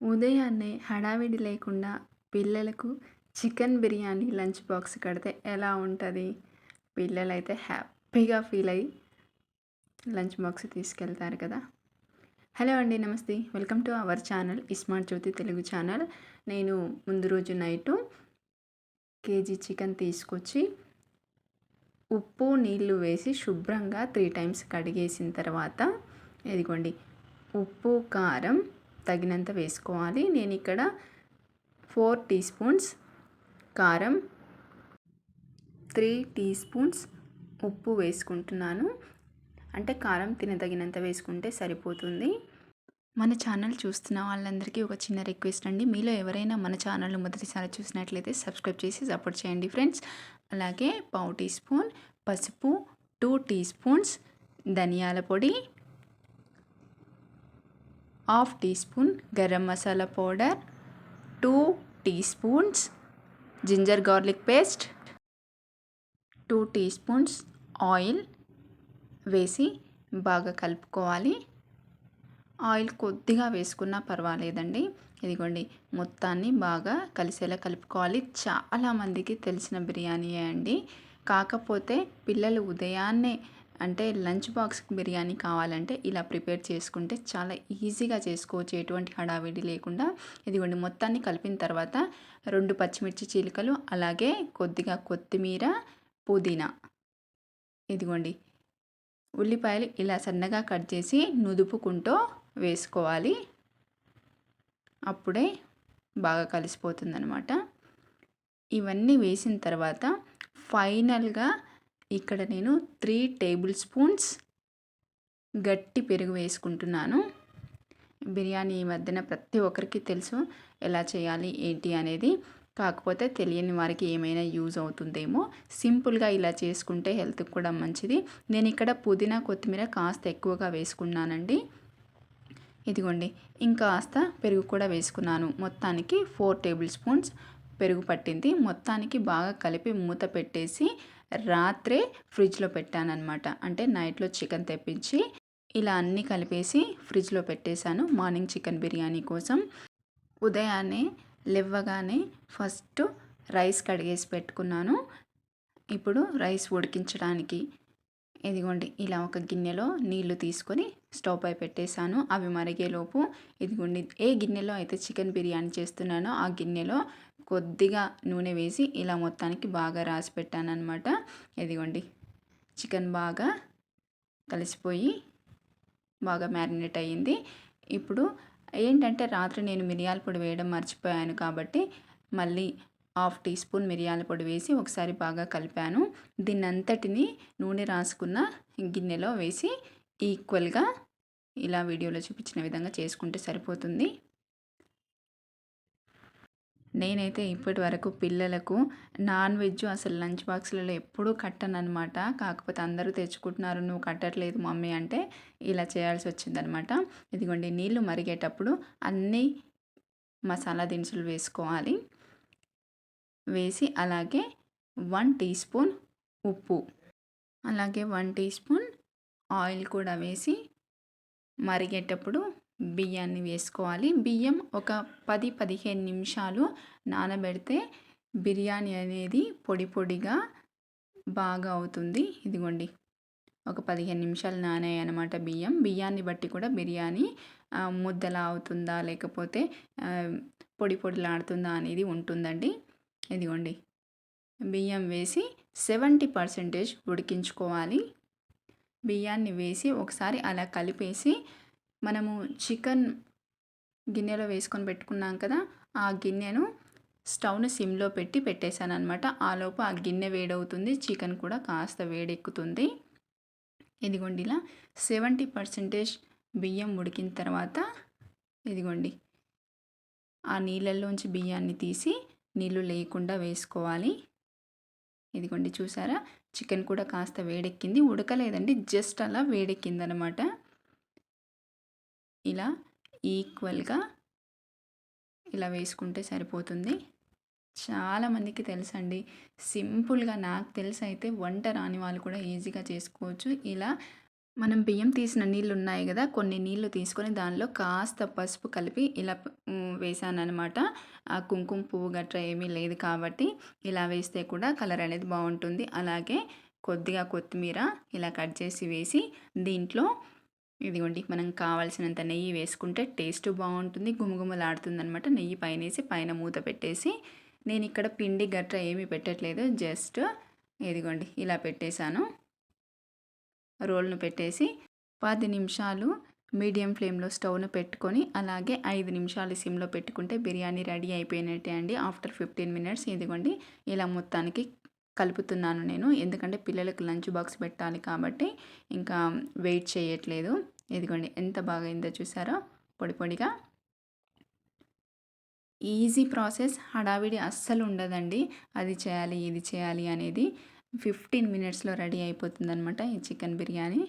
ఉదయాన్నే హడావిడి లేకుండా పిల్లలకు చికెన్ బిర్యానీ లంచ్ బాక్స్ కడితే ఎలా ఉంటుంది? పిల్లలైతే హ్యాపీగా ఫీల్ అయ్యి లంచ్ బాక్స్ తీసుకెళ్తారు కదా. హలో అండి నమస్తే. Welcome to our channel iSmart Jyothi Telugu channel. నేను ముందు రోజు నైటు కేజీ చికెన్ తీసుకొచ్చి ఉప్పు నీళ్ళు వేసి శుభ్రంగా త్రీ టైమ్స్ కడిగేసిన తర్వాత ఇదిగోండి ఉప్పు కారం తగినంత వేసుకోవాలి. నేను ఇక్కడ ఫోర్ టీ స్పూన్స్ కారం త్రీ టీ స్పూన్స్ ఉప్పు వేసుకుంటున్నాను. అంటే కారం తినదగినంత వేసుకుంటే సరిపోతుంది. మన ఛానల్ చూస్తున్న వాళ్ళందరికీ ఒక చిన్న రిక్వెస్ట్ అండి. మీలో ఎవరైనా మన ఛానల్ మొదటిసారి చూసినట్లయితే సబ్స్క్రైబ్ చేసి సపోర్ట్ చేయండి ఫ్రెండ్స్. అలాగే పావు టీ స్పూన్ పసుపు టూ టీ స్పూన్స్ ధనియాల పొడి half teaspoon garam masala powder two teaspoons ginger garlic paste two teaspoons oil వేసి బాగా కలుపుకోవాలి. ఆయిల్ కొద్దిగా వేసుకున్నా పర్వాలేదండి. ఇదిగోండి మొత్తాన్ని బాగా కలిసేలా కలుపుకోవాలి. చాలామందికి తెలిసిన బిర్యానీయే అండి. కాకపోతే పిల్లలు ఉదయాన్నే అంటే లంచ్ బాక్స్ బిర్యానీ కావాలంటే ఇలా ప్రిపేర్ చేసుకుంటే చాలా ఈజీగా చేసుకోవచ్చు. ఎటువంటి హడావిడి లేకుండా ఇదిగోండి మొత్తాన్ని కలిపిన తర్వాత రెండు పచ్చిమిర్చి చీలికలు అలాగే కొద్దిగా కొత్తిమీర పుదీనా. ఇదిగోండి. ఉల్లిపాయలు ఇలా సన్నగా కట్ చేసి నుదుపుకుంటూ వేసుకోవాలి. అప్పుడే బాగా కలిసిపోతుందనమాట ఇవన్నీ వేసిన తర్వాత ఫైనల్గా ఇక్కడ నేను త్రీ టేబుల్ స్పూన్స్ గట్టి పెరుగు వేసుకుంటున్నాను. బిర్యానీ ఈ మధ్యన ప్రతి ఒక్కరికి తెలుసు ఎలా చేయాలి ఏంటి అనేది. కాకపోతే తెలియని వారికి ఏమైనా యూజ్ అవుతుందేమో. సింపుల్గా ఇలా చేసుకుంటే హెల్త్కి కూడా మంచిది. నేను ఇక్కడ పుదీనా కొత్తిమీర కాస్త ఎక్కువగా వేసుకున్నానండి. ఇదిగోండి ఇంకాస్త పెరుగు కూడా వేసుకున్నాను. మొత్తానికి ఫోర్ టేబుల్ స్పూన్స్ పెరుగు పట్టింది. మొత్తానికి బాగా కలిపి మూత పెట్టేసి రాత్రే ఫ్రిడ్జ్లో పెట్టానమాట అంటే నైట్లో చికెన్ తెప్పించి ఇలా అన్నీ కలిపేసి ఫ్రిడ్జ్లో పెట్టేశాను మార్నింగ్ చికెన్ బిర్యానీ కోసం. ఉదయాన్నే లేవగానే ఫస్ట్ రైస్ కడిగేసి పెట్టుకున్నాను. ఇప్పుడు రైస్ ఉడికించడానికి ఇదిగోండి ఇలా ఒక గిన్నెలో నీళ్ళు తీసుకొని స్టవ్ పై పెట్టేశాను. అవి మరిగేలోపు ఇదిగోండి ఏ గిన్నెలో అయితే చికెన్ బిర్యానీ చేస్తున్నానో ఆ గిన్నెలో కొద్దిగా నూనె వేసి ఇలా మొత్తానికి బాగా రాసి పెట్టాను అనమాట ఇదిగోండి. చికెన్ బాగా కలిసిపోయి బాగా మ్యారినేట్ అయ్యింది. ఇప్పుడు ఏంటంటే రాత్రి నేను మిరియాల పొడి వేయడం మర్చిపోయాను కాబట్టి మళ్ళీ హాఫ్ టీ స్పూన్ మిరియాల పొడి వేసి ఒకసారి బాగా కలిపాను. దీన్నంతటిని నూనె రాసుకున్న గిన్నెలో వేసి ఈక్వల్గా ఇలా వీడియోలో చూపించిన విధంగా చేసుకుంటే సరిపోతుంది. నేనైతే ఇప్పటి వరకు పిల్లలకు నాన్ వెజ్ అసలు లంచ్ బాక్స్లలో ఎప్పుడూ కట్టననమాట కాకపోతే అందరూ తెచ్చుకుంటున్నారు నువ్వు కట్టట్లేదు మమ్మీ అంటే ఇలా చేయాల్సి వచ్చిందనమాట ఇదిగోండి నీళ్ళు మరిగేటప్పుడు అన్నీ మసాలా దినుసులు వేసుకోవాలి. వేసి అలాగే వన్ టీ స్పూన్ ఉప్పు అలాగే వన్ టీ స్పూన్ ఆయిల్ కూడా వేసి మరిగేటప్పుడు బియ్యాన్ని వేసుకోవాలి. బియ్యం ఒక పది పదిహేను నిమిషాలు నానబెడితే బిర్యానీ అనేది పొడి పొడిగా బాగా అవుతుంది. ఇదిగోండి. ఒక పదిహేను నిమిషాలు నానాయి అనమాట బియ్యం. బియ్యాన్ని బట్టి కూడా బిర్యానీ ముద్దలా అవుతుందా లేకపోతే పొడి పొడిలాడుతుందా అనేది ఉంటుందండి. ఇదిగోండి. బియ్యం వేసి సెవెంటీ పర్సెంటేజ్ ఉడికించుకోవాలి. బియ్యాన్ని వేసి ఒకసారి అలా కలిపేసి మనము చికెన్ గిన్నెలో వేసుకొని పెట్టుకున్నాం కదా ఆ గిన్నెను స్టవ్ను సిమ్లో పెట్టి పెట్టేశాను అనమాట ఆలోపు ఆ గిన్నె వేడవుతుంది చికెన్ కూడా కాస్త వేడెక్కుతుంది. ఇదిగోండి ఇలా సెవెంటీ పర్సెంటేజ్ బియ్యం ఉడికిన తర్వాత ఇదిగోండి ఆ నీళ్ళల్లోంచి బియ్యాన్ని తీసి నీళ్ళు లేకుండా వేసుకోవాలి. ఇదిగోండి చూసారా చికెన్ కూడా కాస్త వేడెక్కింది. ఉడకలేదండి జస్ట్ అలా వేడెక్కిందనమాట ఇలా ఈక్వల్గా ఇలా వేసుకుంటే సరిపోతుంది. చాలామందికి తెలుసండి. సింపుల్గా నాకు తెలిసి అయితే వంట రాని వాళ్ళు కూడా ఈజీగా చేసుకోవచ్చు. ఇలా మనం బియ్యం తీసిన నీళ్ళు ఉన్నాయి కదా కొన్ని నీళ్ళు తీసుకొని దానిలో కాస్త పసుపు కలిపి ఇలా వేసాను అనమాట ఆ కుంకుమ పువ్వు గట్రా ఏమీ లేదు కాబట్టి ఇలా వేస్తే కూడా కలర్ అనేది బాగుంటుంది. అలాగే కొద్దిగా కొత్తిమీర ఇలా కట్ చేసి వేసి దీంట్లో ఇదిగోండి మనం కావాల్సినంత నెయ్యి వేసుకుంటే టేస్ట్ బాగుంటుంది గుమగుమలాడుతుంది అనమాట నెయ్యి పైన వేసి పైన మూత పెట్టేసి నేను ఇక్కడ పిండి గట్రా ఏమీ పెట్టట్లేదు జస్ట్ ఇదిగోండి ఇలా పెట్టేశాను. రోల్ను పెట్టేసి పది నిమిషాలు మీడియం ఫ్లేమ్లో స్టవ్ను పెట్టుకొని అలాగే ఐదు నిమిషాలు సిమ్లో పెట్టుకుంటే బిర్యానీ రెడీ అయిపోయినట్టే అండి. ఆఫ్టర్ ఫిఫ్టీన్ మినిట్స్ ఇదిగోండి ఇలా మొత్తానికి కలుపుతున్నాను నేను. ఎందుకంటే పిల్లలకు లంచ్ బాక్స్ పెట్టాలి కాబట్టి ఇంకా వెయిట్ చేయట్లేదు. ఇదిగోండి ఎంత బాగా అయిందో చూసారో? పొడి పొడిగా. ఈజీ ప్రాసెస్ హడావిడి అస్సలు ఉండదండి. అది చేయాలి ఇది చేయాలి అనేది ఫిఫ్టీన్ మినిట్స్లో రెడీ అయిపోతుంది అనమాట ఈ చికెన్ బిర్యానీ.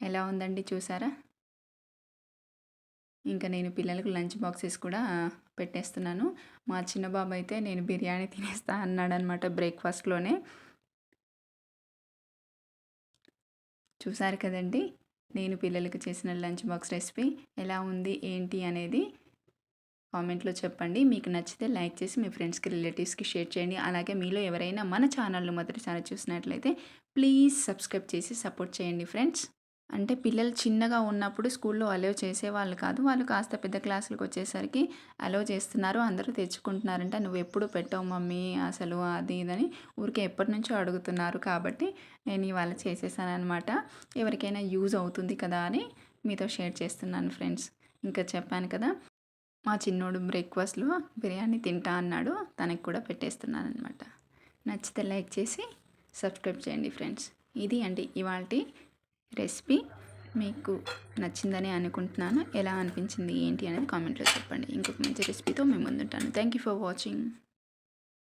ఎలా ఉందండి చూసారా? ఇంకా నేను పిల్లలకు లంచ్ బాక్సెస్ కూడా పెట్టేస్తున్నాను. మా చిన్న బాబు అయితే నేను బిర్యానీ తినేస్తా అన్నాడు అనమాట బ్రేక్ఫాస్ట్లోనే. చూసారు కదండి నేను పిల్లలకు చేసిన లంచ్ బాక్స్ రెసిపీ ఎలా ఉంది ఏంటి అనేది కామెంట్లో చెప్పండి. మీకు నచ్చితే లైక్ చేసి మీ ఫ్రెండ్స్కి రిలేటివ్స్కి షేర్ చేయండి. అలాగే మీలో ఎవరైనా మన ఛానల్ను మొదటిసారి చూసినట్లయితే ప్లీజ్ సబ్స్క్రైబ్ చేసి సపోర్ట్ చేయండి ఫ్రెండ్స్. అంటే పిల్లలు చిన్నగా ఉన్నప్పుడు స్కూల్లో అలౌ చేసేవాళ్ళు కాదు. వాళ్ళు కాస్త పెద్ద క్లాసులకు వచ్చేసరికి అలో చేస్తున్నారు. అందరూ తెచ్చుకుంటున్నారంట. నువ్వు ఎప్పుడు పెట్టావు మమ్మీ? అసలు అది ఇదని ఊరికే ఎప్పటి నుంచో అడుగుతున్నారు కాబట్టి నేను ఇవాళ చేసేసానమాట ఎవరికైనా యూజ్ అవుతుంది కదా అని మీతో షేర్ చేస్తున్నాను ఫ్రెండ్స్. ఇంకా చెప్పాను కదా మా చిన్నోడు బ్రేక్ఫాస్ట్లో బిర్యానీ తింటా అన్నాడు. తనకి కూడా పెట్టేస్తున్నాను అనమాట నచ్చితే లైక్ చేసి సబ్స్క్రైబ్ చేయండి ఫ్రెండ్స్. ఇది అండి ఇవాళ రెసిపీ మీకు నచ్చిందని అనుకుంటున్నాను. ఎలా అనిపించింది ఏంటి అనేది కామెంట్లో చెప్పండి. ఇంకొక మంచి రెసిపీతో మేము ముందుంటాను. Thank you for watching